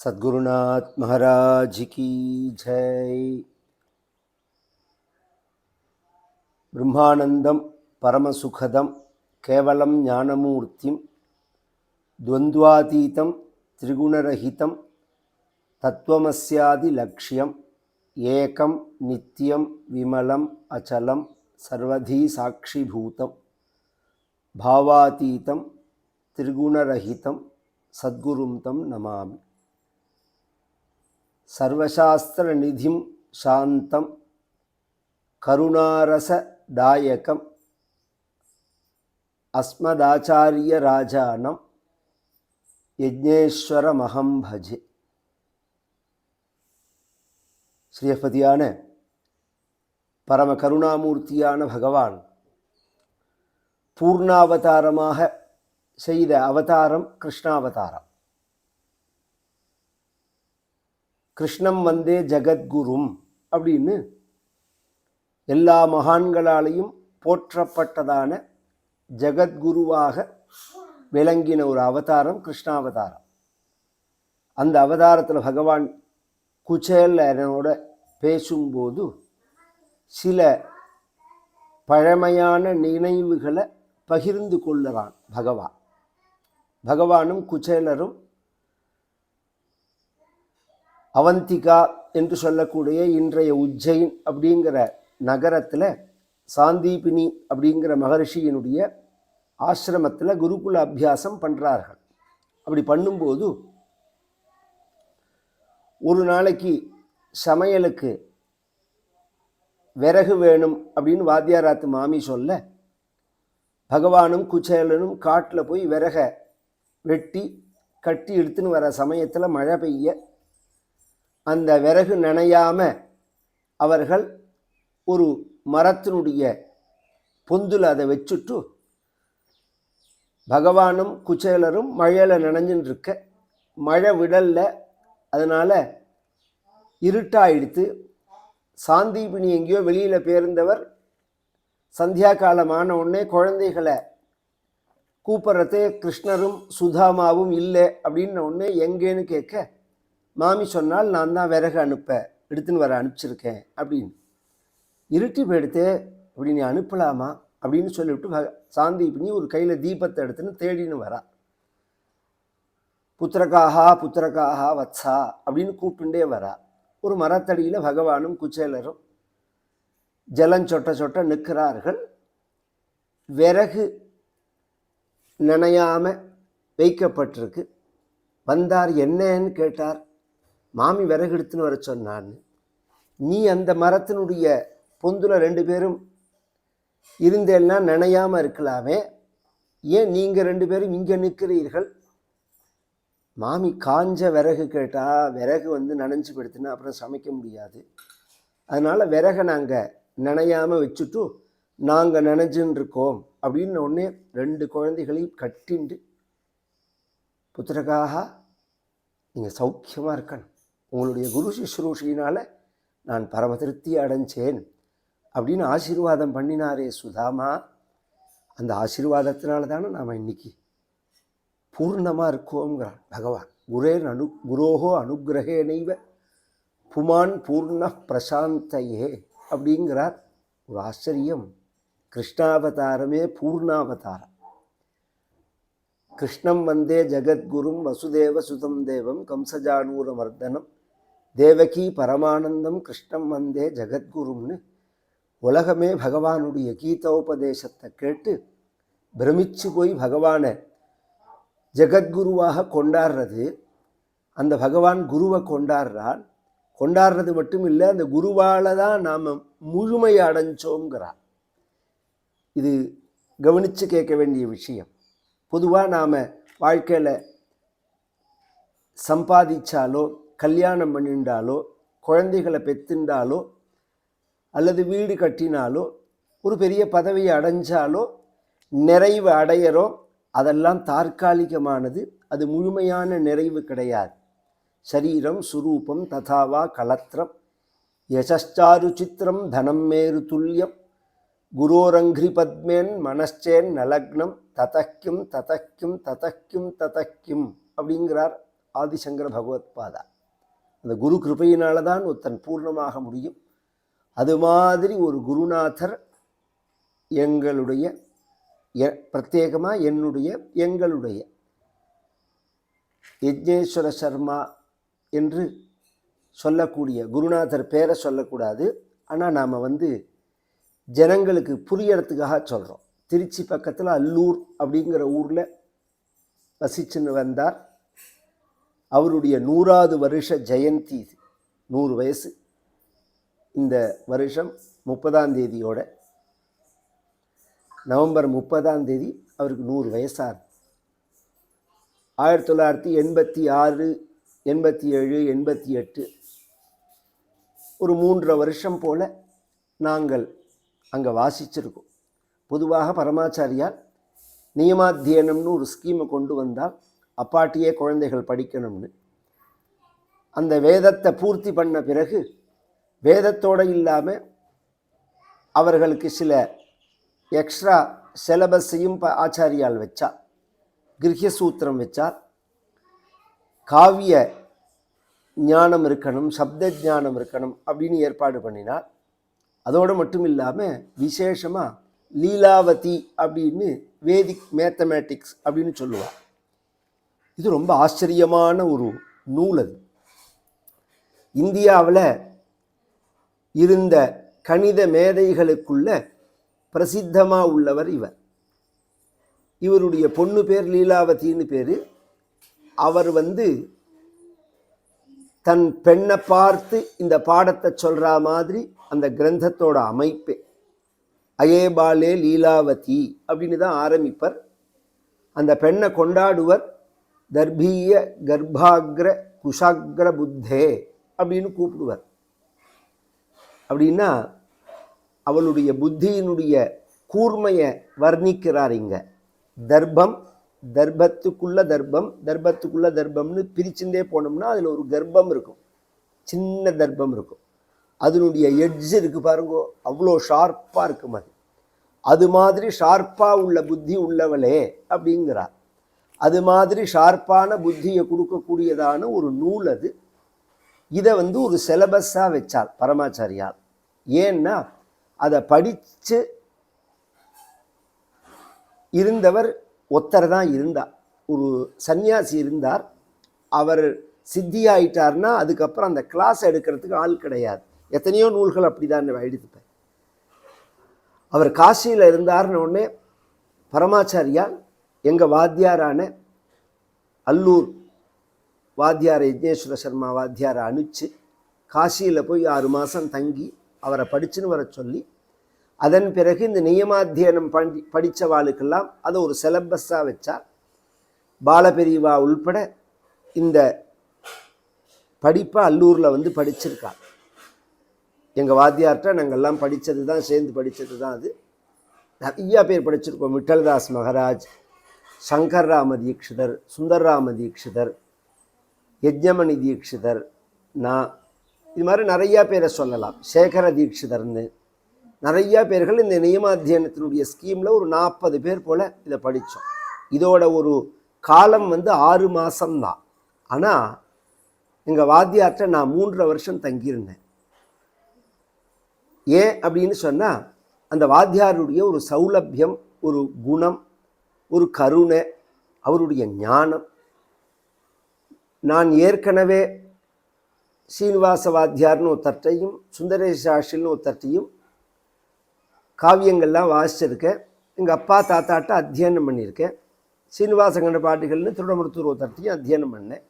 సద్గురునాథ్ మహారాజ్కి జై. బ్రహ్మానందం పరమసుఖదం కేవలం జ్ఞానమూర్తిం. ద్వంద్వాతీతం త్రిగుణరహితం తత్వమస్యాది లక్ష్యం ఏకం నిత్యం విమలం అచలం సర్వధీ సాక్షిభూతం భావాతీతం త్రిగుణరహితం సద్గురుంతం నమామి. சர்வசாஸ்திர நிதிம் சாந்தம் கருணாரச தாயகம் அஸ்மதாச்சாரிய ராஜானம் யஜ்னேஸ்வரமகம் பஜே. ஸ்ரீபதியான பரம கருணாமூர்த்தியான பகவான் பூர்ணாவதாரமாக செய்த அவதாரம் கிருஷ்ணாவதாரம். கிருஷ்ணம் வந்தே ஜெகத்குரும் அப்படின்னு எல்லா மகான்களாலையும் போற்றப்பட்டதான ஜெகத்குருவாக விளங்கின ஒரு அவதாரம் கிருஷ்ணாவதாரம். அந்த அவதாரத்தில் பகவான் குச்சேலனோட பேசும்போது சில பழமையான நினைவுகளை பகிர்ந்து கொள்ளுறான் பகவான். பகவானும் குச்சேலரும் அவந்திகா என்று சொல்லக்கூடிய இன்றைய உஜ்ஜைன் அப்படிங்கிற நகரத்தில் சாந்தீபினி அப்படிங்கிற மகர்ஷியினுடைய ஆசிரமத்தில் குருகுல அபியாசம் பண்ணுறார்கள் அப்படி பண்ணும்போது ஒரு நாளைக்கு சமையலுக்கு விறகு வேணும் அப்படின்னு வாத்தியாராத்து மாமி சொல்ல பகவானும் குச்சேலனும் காட்டில் போய் விறகை வெட்டி கட்டி எடுத்துன்னு வர சமயத்தில் மழை பெய்ய அந்த விறகு நனையாம அவர்கள் ஒரு மரத்தினுடைய பொந்தில் அதை வச்சுட்டு பகவானும் குச்சேலரும் மழையில் நனைஞ்சுன்னு இருக்க மழை விடல்ல. அதனால் இருட்டாயிடுத்து சாந்தீபினி எங்கேயோ வெளியில் பேர்ந்தவர் சந்தியா காலமான உடனே குழந்தைகளை கூப்பிட்றதே கிருஷ்ணரும் சுதாமாவும் இல்லை அப்படின்ன உடனே எங்கேன்னு கேட்க மாமி சொன்னால் நான் தான் விறகு அனுப்ப எடுத்துன்னு வர அனுப்பிச்சிருக்கேன் அப்படின்னு. இருட்டி போயிடுத்து அப்படி நீ அனுப்பலாமா? அப்படின்னு சொல்லிவிட்டு சாந்தி பண்ணி ஒரு கையில் தீபத்தை எடுத்துன்னு தேடின்னு வரா. புத்திரகாஹா புத்திரகாஹா வத்சா அப்படின்னு கூப்பிட்டுண்டே வரா. ஒரு மரத்தடியில் பகவானும் குச்சேலரும் ஜலம் சொட்ட சொட்ட நிற்கிறார்கள். விறகு நினையாமல் வைக்கப்பட்டிருக்கு. வந்தார் என்னன்னு கேட்டார். மாமி விறகு எடுத்துன்னு வர சொன்னான்னு நீ அந்த மரத்தினுடைய பொந்துல ரெண்டு பேரும் இருந்தெல்லாம் நினையாமல் இருக்கலாமே. ஏன் நீங்கள் ரெண்டு பேரும் இங்கே நிற்கிறீர்கள்? மாமி காஞ்ச விறகு கேட்டால் விறகு வந்து நனைஞ்சு படுத்துனா அப்புறம் சமைக்க முடியாது. அதனால் விறகை நாங்கள் நனையாமல் வச்சுட்டு நாங்கள் நினைஞ்சுன்னு இருக்கோம் அப்படின்னு உடனே ரெண்டு குழந்தைகளையும் கட்டிண்டு புத்திரகாக நீங்கள் சௌக்கியமாக இருக்கணும். உங்களுடைய குரு சுশ্ரூஷியினால் நான் பரம திருப்தி அடைஞ்சேன் அப்படின்னு ஆசீர்வாதம் பண்ணினாரே சுதாமா. அந்த ஆசீர்வாதத்தினால தானே நாம் இன்னைக்கு பூர்ணமாக இருக்கோங்கிறான் பகவான். குரேன் அனு குரோகோ அனுகிரகே நெய்வ புமான் பூர்ண பிரசாந்தையே அப்படிங்கிறார். ஒரு ஆச்சரியம். கிருஷ்ணாவதாரமே பூர்ணாவதாரம். கிருஷ்ணம் வந்தே ஜகத்குரும் வசுதேவ சுதம் தேவம் கம்சஜானூர மர்தனம். தேவகி பரமானந்தம் கிருஷ்ணம் வந்தே ஜெகத்குருன்னு உலகமே பகவானுடைய கீதோபதேசத்தை கேட்டு பிரமிச்சு போய் பகவானை ஜெகத்குருவாக கொண்டாடுறது. அந்த பகவான் குருவை கொண்டாடுறான் கொண்டாடுறது மட்டும் இல்லை அந்த குருவால் தான் நாம் முழுமை அடைஞ்சோங்கிறார். இது கவனித்து கேட்க வேண்டிய விஷயம். பொதுவாக நாம் வாழ்க்கையில் சம்பாதிச்சாலோ கல்யாணம் பண்ணிண்டாலோ குழந்தைகளை பெத்துண்டாலோ அல்லது வீடு கட்டினாலோ ஒரு பெரிய பதவியை அடைஞ்சாலோ நிறைவு அடையிறோம் அதெல்லாம் தற்காலிகமானது. அது முழுமையான நிறைவு கிடையாது. சரீரம் சுரூபம் ததாவா கலத்திரம் யசாரு சித்திரம் தனம் மேரு துல்லியம் குரோரங்கிரி பத்மேன் மனச்சேன் நலக்னம் ததக்கிம் ததக்கிம் ததக்கிம் ததக்கியும் அப்படிங்கிறார் ஆதிசங்கர பகவத் பாதா. அந்த குரு கிருபையினால தான் ஒருத்தன் பூர்ணமாக முடியும். அது மாதிரி ஒரு குருநாதர் எங்களுடைய எ- என்னுடைய எங்களுடைய. யஜ்னேஸ்வர சர்மா என்று சொல்லக்கூடிய குருநாதர் பேரை சொல்லக்கூடாது. ஆனால் நாம் வந்து ஜனங்களுக்கு புரியறதுக்காக சொல்கிறோம் திருச்சி பக்கத்தில் அல்லூர் அப்படிங்கிற ஊரில் வசிச்சுன்னு வந்தார். அவருடைய நூறாவது வருஷ ஜெயந்தி இது. நூறு வயசு. இந்த வருஷம் முப்பதாம் தேதியோட நவம்பர் முப்பதாம் தேதி அவருக்கு நூறு வயசாக ஆயிரத்தி தொள்ளாயிரத்தி எண்பத்தி ஆறு எண்பத்தி ஏழு எண்பத்தி எட்டு. ஒரு மூன்றரை வருஷம் போல் நாங்கள் அங்கே வாசிச்சிருக்கோம். பொதுவாக பரமாச்சாரியார் நியமாத்தியனம்னு ஒரு ஸ்கீமை கொண்டு வந்தால் அப்பாட்டியே குழந்தைகள் படிக்கணும்னு. அந்த வேதத்தை பூர்த்தி பண்ண பிறகு வேதத்தோடு இல்லாமல் அவர்களுக்கு சில எக்ஸ்ட்ரா சிலபஸையும் ப ஆச்சாரியால் வச்சா கிரகிய சூத்திரம் காவிய ஞானம் இருக்கணும் சப்த ஞானம் இருக்கணும் அப்படின்னு ஏற்பாடு பண்ணினார் அதோடு மட்டும் இல்லாமல் விசேஷமாக லீலாவதி அப்படின்னு வேதிக் மேத்தமேட்டிக்ஸ் அப்படின்னு சொல்லுவார் இது ரொம்ப ஆச்சரியமான ஒரு நூல் அது. இந்தியாவில் இருந்த கணித மேதைகளுக்குள்ள பிரசித்தமாக உள்ளவர் இவர். இவருடைய பொண்ணு பேர் லீலாவதின்னு பேர். அவர் வந்து தன் பெண்ணை பார்த்து இந்த பாடத்தை சொல்கிற மாதிரி அந்த கிரந்தத்தோட அமைப்பே. அயேபாலே லீலாவதி அப்படின்னு தான் ஆரம்பிப்பர். அந்த பெண்ணை கொண்டாடுவர். தர்பீய கர்ப்பாகிர குஷாகிர புத்தே அப்படின்னு கூப்பிடுவார். அப்படின்னா அவளுடைய புத்தியினுடைய கூர்மையை வர்ணிக்கிறார் இங்கே. தர்ப்பம் தர்ப்பத்துக்குள்ள தர்ப்பம் தர்ப்பத்துக்குள்ள தர்ப்பம்னு பிரிச்சுட்டே போனோம்னா அதில் ஒரு கர்ப்பம் இருக்கும். சின்ன தர்ப்பம் இருக்கும். அதனுடைய எட்ஜ் இருக்குது பாருங்கோ அவ்வளோ ஷார்ப்பாக இருக்கும் அது. அது மாதிரி ஷார்ப்பாக உள்ள புத்தி உள்ளவளே அப்படிங்கிறார். அது மாதிரி ஷார்ப்பான புத்தியை கொடுக்கக்கூடியதான ஒரு நூல் அது. இதை வந்து ஒரு சிலபஸாக வச்சால் பரமாச்சாரியார் ஏன்னா அதை படித்து இருந்தவர் ஒத்தர் தான் இருந்தார் ஒரு சன்னியாசி இருந்தார். அவர் சித்தி ஆயிட்டார்னா அதுக்கப்புறம் அந்த கிளாஸ் எடுக்கிறதுக்கு ஆள் கிடையாது. எத்தனையோ நூல்கள் அப்படி தான் எடுத்துப்பேன். அவர் காசியில் இருந்தார்னு உடனே பரமாச்சாரியால் எங்கள் வாத்தியாரான அல்லூர் வாத்தியார் யஜ்னேஸ்வர சர்மா வாத்தியாரை அனுப்பிச்சு காசியில் போய் ஆறு மாதம் தங்கி அவரை படிச்சுன்னு வர சொல்லி அதன் பிறகு இந்த நியமாத்தியனம் படி படித்தவாளுக்கெல்லாம் அதை ஒரு சிலபஸாக வச்சா பாலபெரிவா உள்பட இந்த படிப்பை அல்லூரில் வந்து படிச்சிருக்கா எங்கள் வாத்தியார்கிட்ட நாங்கள்லாம் படித்தது தான் சேர்ந்து படித்தது தான் அது. நிறையா பேர் படிச்சிருக்கோம் விட்டல்தாஸ் மகராஜ் சங்கர் ராம தீக்ஷிதர் சுந்தர்ராம தீக்ஷிதர் யஜ்ஞமணி தீக்ஷிதர் நான் இது மாதிரி நிறையா பேரை சொல்லலாம். சேகர தீக்ஷிதர்னு நிறையா பேர்கள் இந்த நியமாத்தியனத்தினுடைய ஸ்கீமில் ஒரு நாற்பது பேர் போல் இதை படித்தோம். இதோட ஒரு காலம் வந்து ஆறு மாதம்தான் ஆனால் எங்கள் வாத்தியார்கிட்ட நான் மூன்றரை வருஷம் தங்கியிருந்தேன். ஏன் அப்படின்னு சொன்னால் அந்த வாத்தியாருடைய ஒரு சௌலபியம் ஒரு குணம் ஒரு கருணை அவருடைய ஞானம். நான் ஏற்கனவே சீனிவாச வாத்தியார்னு ஒருத்தர்ட்டையும் சுந்தரேஷ் சாஷில்னு ஒருத்தர்ட்டையும் காவியங்கள்லாம் வாசிச்சிருக்கேன். எங்கள் அப்பா தாத்தாட்ட அத்தியானம் பண்ணியிருக்கேன். சீனிவாசங்கண்ட பாட்டுகள்னு திருடமுருத்தூர் ஒருத்தர்ட்டையும் அத்தியானம் பண்ணேன்.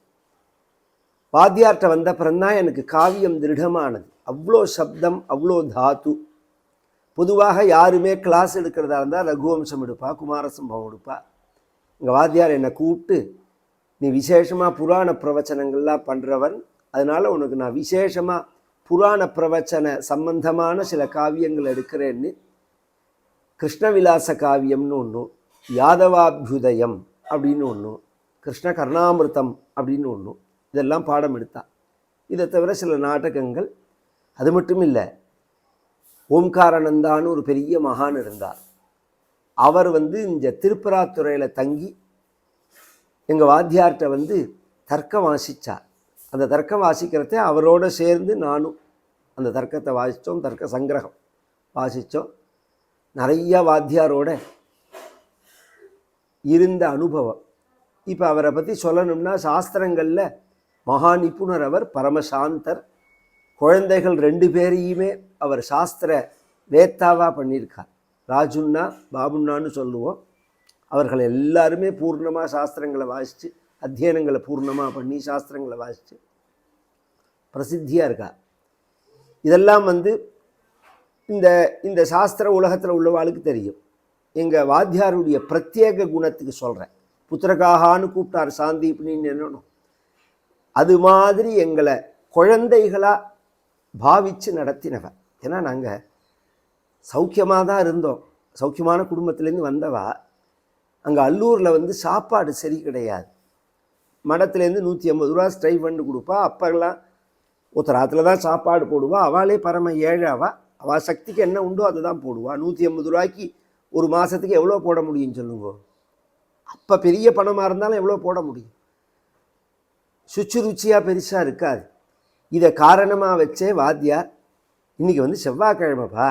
வாத்தியார்கிட்ட வந்த அப்புறம்தான் எனக்கு காவியம் திருடமானது. அவ்வளோ சப்தம் அவ்வளோ தாத்து. பொதுவாக யாருமே கிளாஸ் எடுக்கிறதா இருந்தால் ரகுவம்சம் எடுப்பா குமாரசம்பவம் எடுப்பா. எங்கள் வாத்தியார் என்னை கூப்பிட்டு நீ விசேஷமாக புராண பிரவச்சனங்கள்லாம் பண்ணுறவன் அதனால் உனக்கு நான் விசேஷமாக புராண பிரவச்சன சம்பந்தமான சில காவியங்கள் எடுக்கிறேன்னு கிருஷ்ணவிலாச காவியம்னு ஒன்று யாதவாபியுதயம் அப்படின்னு ஒன்று கிருஷ்ண கர்ணாமிர்தம் அப்படின்னு ஒன்று இதெல்லாம் பாடம் எடுத்தான் இதை தவிர சில நாடகங்கள் அது மட்டும் இல்லை ஓம்காரானந்தான்னு ஒரு பெரிய மகான் இருந்தார். அவர் வந்து இந்த திருப்பராத்துறையில் தங்கி எங்கள் வாத்தியார்கிட்ட வந்து தர்க்கம் வாசித்தார் அந்த தர்க்கம் வாசிக்கிறத அவரோட சேர்ந்து நானும் அந்த தர்க்கத்தை வாசித்தோம் தர்க்க சங்கிரகம் வாசித்தோம் நிறைய வாத்தியாரோட இருந்த அனுபவம். இப்போ அவரை பற்றி சொல்லணும்னா சாஸ்திரங்களில் மகா நிபுணர் அவர் பரமசாந்தர் குழந்தைகள் ரெண்டு பேரையுமே அவர் சாஸ்திர வேத்தாவாக பண்ணியிருக்கார். ராஜுன்னா பாபுண்ணான்னு சொல்லுவோம். அவர்கள் எல்லாருமே பூர்ணமாக சாஸ்திரங்களை வாசித்து அத்தியனங்களை பூர்ணமாக பண்ணி சாஸ்திரங்களை வாசித்து பிரசித்தியாக இருக்கா இதெல்லாம் வந்து இந்த இந்த சாஸ்திர உலகத்தில் உள்ளவாளுக்கு தெரியும். எங்கள் வாத்தியாருடைய பிரத்யேக குணத்துக்கு சொல்கிறேன் புத்திரகாகான்னு கூப்பிட்டார் சாந்தீப்னின்னு என்னணும் அது மாதிரி எங்களை குழந்தைகளாக பாவித்து நடத்தினவ ஏன்னா நாங்கள் சௌக்கியமாக தான் இருந்தோம். சௌக்கியமான குடும்பத்துலேருந்து வந்தவா. அங்கே அல்லூரில் வந்து சாப்பாடு சரி கிடையாது. மடத்துலேருந்து நூற்றி ஐம்பது ரூபா ஸ்டைஃபண்டு கொடுப்பா. அப்பெல்லாம் உத்தராத்தில் தான் சாப்பாடு போடுவா. அவளே பரம ஏழாவா. அவள் சக்திக்கு என்ன உண்டோ அதை தான் போடுவா. நூற்றி ஐம்பது ரூபாய்க்கு ஒரு மாதத்துக்கு எவ்வளோ போட முடியும் சொல்லுங்க. அப்போ பெரிய பணமாக இருந்தாலும் எவ்வளோ போட முடியும்? சுச்சு ருச்சியாக பெருசாக இருக்காது. இதை காரணமாக வச்சே வாத்தியார் இன்றைக்கி வந்து செவ்வாய்க்கிழமைப்பா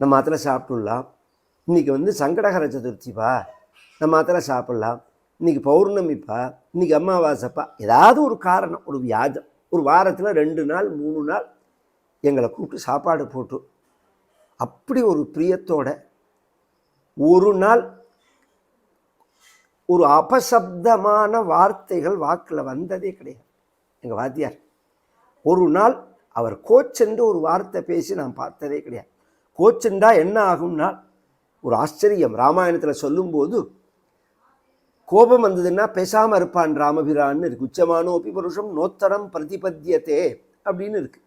நம்ம அதில் சாப்பிட்டுடலாம். இன்றைக்கி வந்து சங்கடகர சதுர்த்திப்பா நம்ம அதில் சாப்பிட்லாம். இன்றைக்கி பௌர்ணமிப்பா இன்றைக்கி அமாவாசைப்பா ஏதாவது ஒரு காரணம் ஒரு வியாஜம். ஒரு வாரத்தில் ரெண்டு நாள் மூணு நாள் எங்களை கூப்பிட்டு சாப்பாடு போட்டு. அப்படி ஒரு பிரியத்தோட ஒரு நாள் ஒரு அபசப்தமான வார்த்தைகள் வாக்கில் வந்ததே கிடையாது. எங்கள் வாத்தியார் ஒரு நாள் அவர் கோச்சென்று ஒரு வார்த்தை பேசி நான் பார்த்ததே கிடையாது. கோச்சென்றா என்ன ஆகும்னா ஒரு ஆச்சரியம். ராமாயணத்தில் சொல்லும்போது கோபம் வந்ததுன்னா பேசாமல் இருப்பான் ராமபிரான்னு இருக்கு. உச்சமானோப்பி புருஷம் நோத்தரம் பிரதிபத்தியத்தே அப்படின்னு இருக்கு.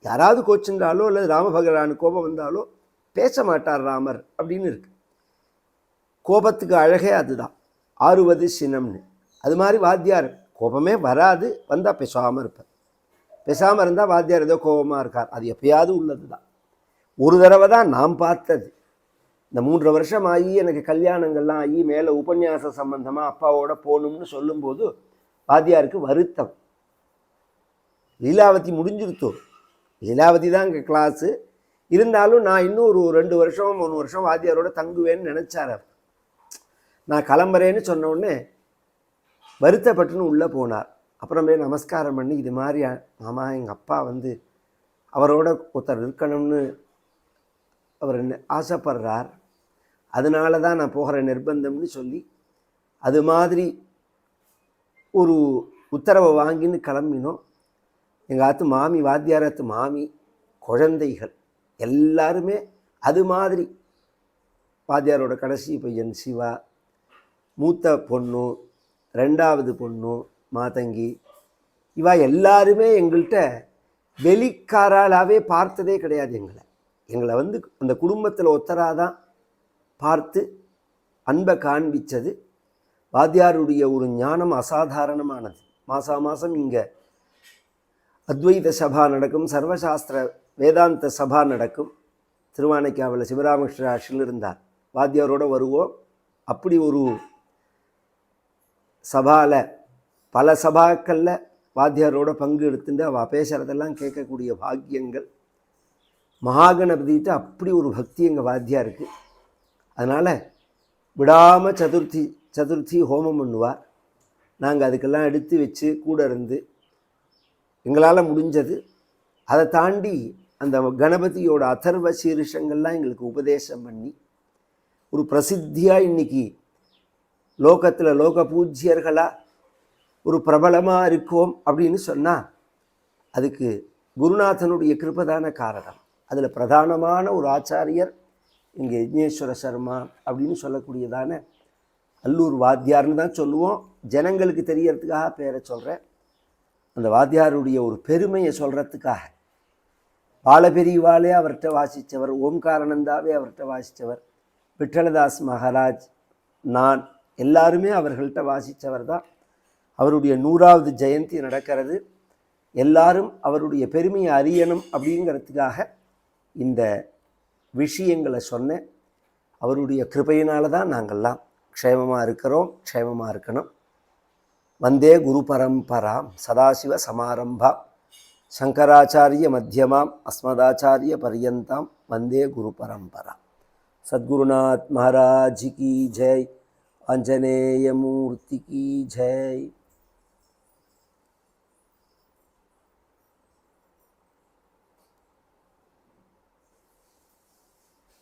யாராவது கோச்சுன்றாலோ அல்லது ராமபகவான் கோபம் வந்தாலோ பேச மாட்டார் ராமர் அப்படின்னு இருக்கு. கோபத்துக்கு அழகே அதுதான். ஆறுவது சினம்னு. அது மாதிரி வாத்தியார் கோபமே வராது வந்தால் பேசாமல் இருப்பார். பேசாமல் இருந்தால் வாத்தியார் ஏதோ கோபமாக இருக்கார். அது எப்பயாவது உள்ளது தான் ஒரு தடவை தான் நாம் பார்த்தது. இந்த மூன்று வருஷம் ஆகி எனக்கு கல்யாணங்கள்லாம் ஆகி மேலே உபன்யாச சம்பந்தமாக அப்பாவோட போகணும்னு சொல்லும்போது வாத்தியாருக்கு வருத்தம். லீலாவதி முடிஞ்சிருத்தோ லீலாவதி தான் இங்கே கிளாஸு இருந்தாலும் நான் இன்னும் ஒரு ரெண்டு வருஷம் மூணு வருஷம் வாத்தியாரோட தங்குவேன்னு நினச்சார் நான் கிளம்புறேன்னு சொன்ன உடனே வருத்தப்பட்டுன்னு உள்ளே போனார். அப்புறமே நமஸ்காரம் பண்ணி இது மாதிரி மாமா எங்கள் அப்பா வந்து அவரோட ஒருத்தர் இருக்கணும்னு அவர் ஆசைப்படுறார். அதனால தான் நான் போகிற நிர்பந்தம்னு சொல்லி அது மாதிரி ஒரு உத்தரவை வாங்கின்னு கிளம்பினோம். எங்கள் ஆத்து மாமி வாத்தியாரத்து மாமி குழந்தைகள் எல்லாருமே அது மாதிரி வாத்தியாரோட கடைசி பையன் சிவா மூத்த பொண்ணு ரெண்டாவது பொண்ணு மாதங்கி. இவா எல்லாருமே எங்கள்கிட்ட வெளிக்காராலாவே பார்த்ததே கிடையாது எங்களை. எங்களை வந்து அந்த குடும்பத்தில் ஒத்தராக தான் பார்த்து அன்பை காண்பிச்சது. வாத்தியாருடைய ஒரு ஞானம் அசாதாரணமானது. மாதா மாதம் இங்கே அத்வைத சபா நடக்கும் சர்வசாஸ்திர வேதாந்த சபா நடக்கும். திருவானைக்காவில் சிவராமகிருஷ்ண ஆட்சியில் இருந்தார். வாத்தியாரோட வருவோம். அப்படி ஒரு சபாவில் பல சபாக்களில் வாத்தியாரோட பங்கு எடுத்துட்டு அவள் பேசுகிறதெல்லாம் கேட்கக்கூடிய பாக்கியங்கள். மகாகணபதிட்டு அப்படி ஒரு பக்தி எங்கள் வாத்தியா இருக்குது அதனால் விடாமல் சதுர்த்தி சதுர்த்தி ஹோமம் பண்ணுவார். நாங்கள் அதுக்கெல்லாம் எடுத்து வச்சு கூட இருந்து எங்களால் முடிஞ்சது. அதை தாண்டி அந்த கணபதியோட அதர்வ சீருஷங்கள்லாம் எங்களுக்கு உபதேசம் பண்ணி ஒரு பிரசித்தியாக இன்றைக்கி லோகத்தில் லோக பூஜ்யர்களாக ஒரு பிரபலமாக இருக்கோம் அப்படின்னு சொன்னால் அதுக்கு குருநாதனுடைய கிருபதான காரணம். அதில் பிரதானமான ஒரு ஆச்சாரியர் இங்கே யஜ்னேஸ்வர சர்மா அப்படின்னு சொல்லக்கூடியதான அல்லூர் வாத்தியார்னு தான் சொல்லுவோம். ஜனங்களுக்கு தெரியறதுக்காக பேரை சொல்கிறேன் அந்த வாத்தியாருடைய ஒரு பெருமையை சொல்கிறதுக்காக பாலபெரியவாளே அவர்கிட்ட வாசித்தவர் ஓம்காரானந்தாவே அவர்கிட்ட வாசித்தவர் விட்டலதாஸ் மகாராஜ் நான் எல்லாருமே அவர்கள்ட்ட வாசித்தவர் தான். அவருடைய நூறாவது ஜெயந்தி நடக்கிறது. எல்லாரும் அவருடைய பெருமையை அறியணும் அப்படிங்கிறதுக்காக இந்த விஷயங்களை சொன்னேன். அவருடைய கிருபையினால தான் நாங்கள்லாம் க்ஷேமமாக இருக்கிறோம் க்ஷேமமாக இருக்கணும். வந்தே குரு பரம்பராம் சதாசிவ சமாரம்பா சங்கராச்சாரிய மத்தியமாம் அஸ்மதாச்சாரிய பரியந்தாம் வந்தே குரு பரம்பரா சத்குருநாத் மகாராஜி கி ஜெய் ஆஞ்சநேயமூர்த்தி கி ஜெய்.